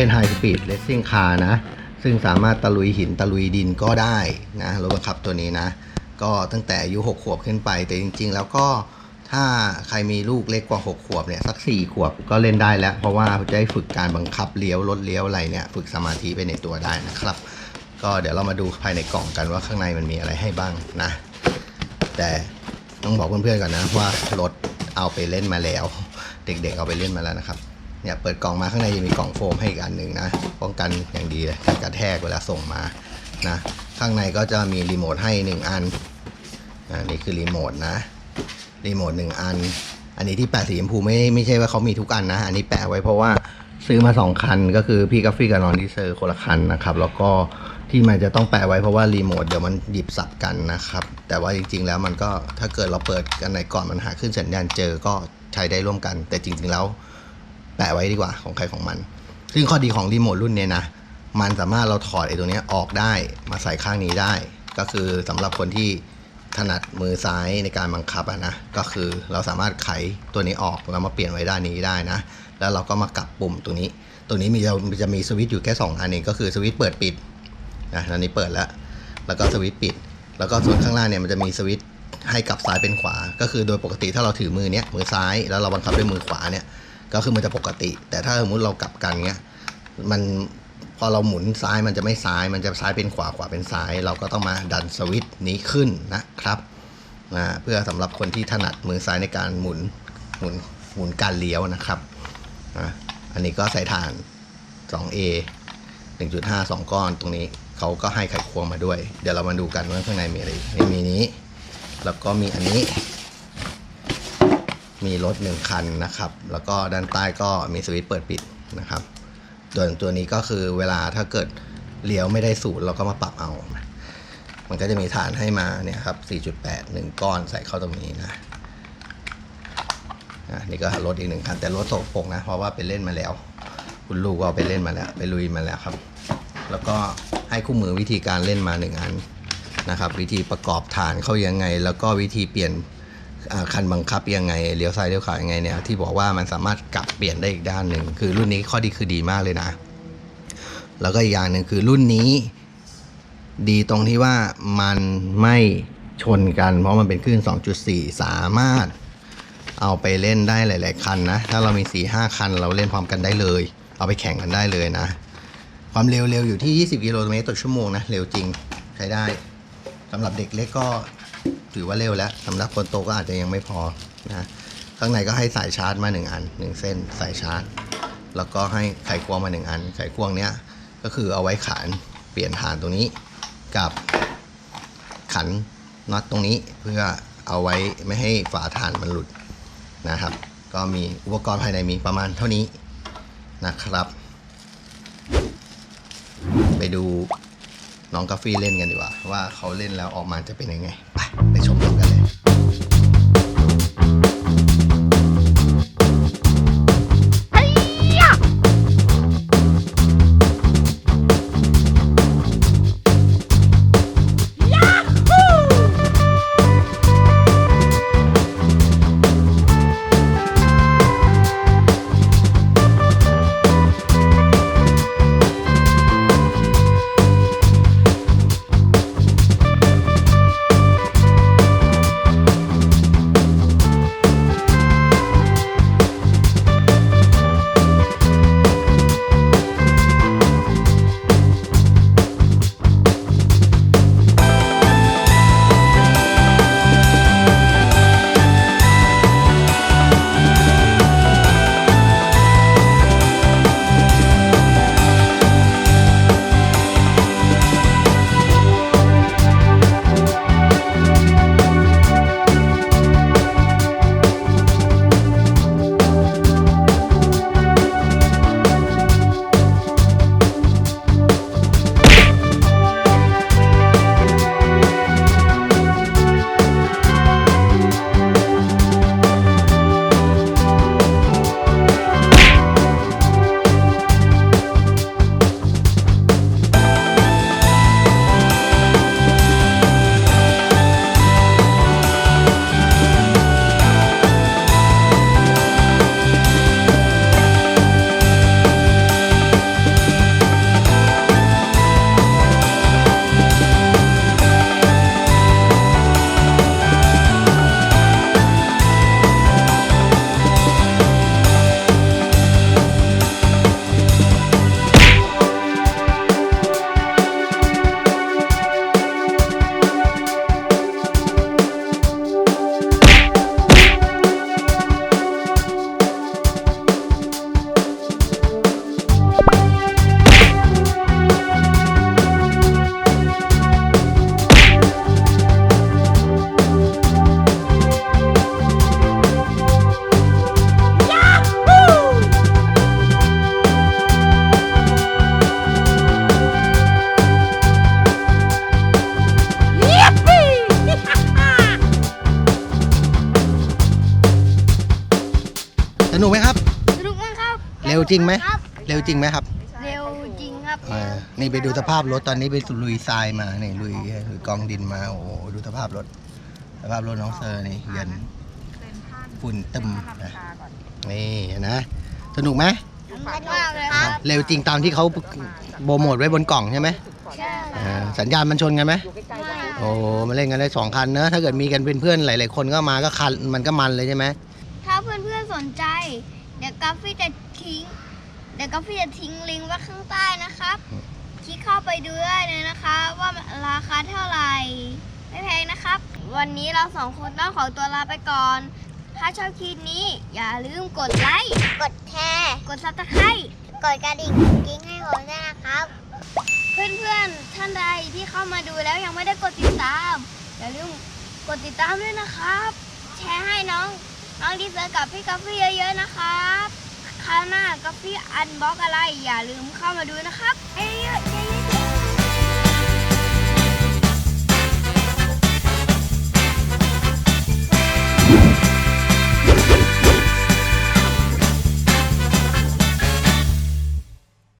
เป็นไฮสปีดเลสซิ่งคาร์นะ ซึ่งสามารถตะลุยหินตะลุยดินก็ได้นะรถบังคับตัวนี้นะ ก็ตั้งแต่อายุ 6 ขวบขึ้นไป แต่จริง ๆ แล้วก็ถ้าใครมีลูกเล็กกว่า 6 ขวบเนี่ยสัก 4 ขวบก็เล่นได้แล้ว เพราะว่าจะได้ฝึกการบังคับเลี้ยวรถเลี้ยวอะไรเนี่ยฝึกสมาธิไปในตัวได้นะครับ ก็เดี๋ยวเรามาดูภายในกล่องกันว่าข้างในมันมีอะไรให้บ้างนะ แต่ต้องบอกเพื่อนๆก่อนนะว่ารถเอาไปเล่นมาแล้ว เด็กๆเอาไปเล่นมาแล้วนะครับ เนี่ยเปิดกล่องมาข้างในจะมีกล่องโฟมให้อีกอันหนึ่งนะป้องกันอย่างดีเลยการกระแทกเวลาส่งมานะข้างในก็จะมีรีโมทให้หนึ่งอันอ่านี่คือรีโมทนะรีโมทหนึ่งอัน อันนี้ที่แปะสีชมพูไม่ไม่ใช่ว่าเขามีทุกอันนะ อันนี้แปะไว้เพราะว่าซื้อมาสองคันก็คือพี่กัฟฟี่กับนอนดีเซอร์คนละคันนะครับ แล้วก็ที่มันจะต้องแปะไว้เพราะว่ารีโมทเดี๋ยวมันหยิบสับกันนะครับ แต่ว่าจริง ๆ แล้วมันก็ถ้าเกิดเราเปิดกันไหนก่อนมันหาขึ้นสัญญาณเจอก็ใช้ได้ร่วมกัน แต่จริง ๆ แล้ว แปะไว้ดีกว่าของใครของมัน ซึ่งข้อดีของรีโมทรุ่นนี้นะ มันสามารถเราถอดไอ้ตัวนี้ออกได้มาใส่ข้างนี้ได้ ก็คือสำหรับคนที่ถนัดมือซ้ายในการบังคับนะ ก็คือเราสามารถไขตัวนี้ออกแล้วมาเปลี่ยนไว้ด้านนี้ได้นะ แล้วเราก็มากลับปุ่มตัวนี้ ตัวนี้มีจะจะมีสวิตช์อยู่แค่ 2 อันเองก็คือสวิตช์เปิดปิดนะอันนี้เปิดแล้ว แล้วก็สวิตช์ปิด แล้วก็ส่วนข้างล่างเนี่ยมันจะมีสวิตช์ให้กลับซ้ายเป็นขวา ก็คือโดยปกติถ้าเราถือมือเนี้ยมือซ้ายแล้วเราบังคับด้วยมือขวาเนี่ย ก็คือมันจะปกติ แต่ถ้าสมมติเรากลับกันเงี้ยมันพอเราหมุนซ้ายมันจะไม่ซ้ายมันจะซ้ายเป็นขวาขวาเป็นซ้าย เราก็ต้องมาดันสวิตช์นี้ขึ้นนะครับนะเพื่อสำหรับคนที่ถนัดมือซ้ายในการหมุนหมุนหมุนการเลี้ยวนะครับนะอันนี้ก็ใส่ถ่าน 2A 1.5 2 ก้อนตรงนี้เขาก็ให้ไขควงมาด้วย เดี๋ยวเรามาดูกันว่าข้างในมีอะไรนี่มีนี้ แล้วก็มีอันนี้ มีรถหนึ่งคันนะครับ แล้วก็ด้านใต้ก็มีสวิตช์เปิดปิดนะครับส่วนตัวนี้ก็คือเวลาถ้าเกิดเลี้ยวไม่ได้สูตรเราก็มาปรับเอา มันก็จะมีฐานให้มาเนี่ยครับ 4.8 1 ก้อนใส่เข้าตรงนี้นะอะนี่ก็รถอีกหนึ่งคัน แต่รถโตกปกนะ เพราะว่าไปเล่นมาแล้ว คุณลูกก็เอาไปเล่นมาแล้ว ไปลุยมาแล้วครับ แล้วก็ให้คู่มือวิธีการเล่นมาหนึ่งอันนะครับ วิธีประกอบฐานเข้ายังไง แล้วก็วิธีเปลี่ยน คันบังคับยังไงเลี้ยวซ้ายเลี้ยวขวายังไงเนี่ยที่บอกว่ามันสามารถกลับเปลี่ยนได้อีกด้านหนึ่งคือรุ่นนี้ข้อดีคือดีมากเลยนะ แล้วก็อีกอย่างหนึ่งคือรุ่นนี้ ดีตรงที่ว่ามันไม่ชนกัน เพราะมันเป็นคลื่น 2.4 สามารถเอาไปเล่นได้หลาย ๆ คันนะ ถ้าเรามี 4-5 คันเราเล่นพร้อมกันได้เลย เอาไปแข่งกันได้เลยนะ ความเร็วเร็วอยู่ที่ 20 กิโลเมตรต่อชั่วโมงนะ เร็วจริงใช้ได้สำหรับเด็กเล็กก็ ถือว่าเร็วแล้วสำหรับคนโตก็อาจจะยังไม่พอนะข้างในก็ให้สายชาร์จมาหนึ่งอันหนึ่งเส้นสายชาร์จ แล้วก็ให้ไขควงมาหนึ่งอันไขควงเนี้ยก็คือเอาไว้ขานเปลี่ยนฐานตรงนี้กับขันน็อตตรงนี้เพื่อเอาไว้ไม่ให้ฝาฐานมันหลุดนะครับ ก็มีอุปกรณ์ภายในมีประมาณเท่านี้นะครับ ไปดู น้องกาแฟเล่นกันดีกว่า ว่าเขาเล่นแล้วออกมาจะเป็นยังไง ไปไปชมกัน จริงไหมครับเร็วจริงไหมครับ เร็วจริงครับอ่านี่ไปดูสภาพรถตอนนี้ไปลุยทรายมานี่ลุยลุยกองดินมาโอ้โหดูสภาพรถ สภาพรถน้องเซอร์นี่เย็นฝุ่นตึมนะนี่นะ สนุกไหมสนุกมากเลยครับ เร็วจริงตามที่เขาโปรโมทไว้บนกล่องใช่ไหมใช่อ่าสัญญาณมันชนกันไหมไม่โอ้มาเล่นกันได้สองคันเนอะถ้าเกิดมีกันเป็นเพื่อนหลาย ๆ คนก็มาก็คันมันก็มันเลยใช่ไหมถ้าเพื่อ นๆสนใจ เดี๋ยวกาแฟจะทิ้ง เดี๋ยวกาแฟจะทิ้งลิงก์ไว้ข้างใต้นะครับ คลิกเข้าไปดูได้เลยนะคะ ว่าราคาเท่าไหร่ ไม่แพงนะครับ วันนี้เราสองคนต้องขอตัวลาไปก่อน ถ้าชอบคลิปนี้ อย่าลืมกดไลค์ กดแชร์ กดซับสไครต์กดกระดิ่งกิ้งให้ผมด้วยนะครับ เพื่อนๆ ท่านใดที่เข้ามาดูแล้วยังไม่ได้กดติดตาม อย่าลืมกดติดตามด้วยนะครับ แชร์ให้น้อง น้องดีเซอร์กับพี่กาแฟเยอะๆนะครับคราวหน้ากาแฟอันบล็อกอะไรอย่าลืมเข้ามาดูนะครับเยอะๆ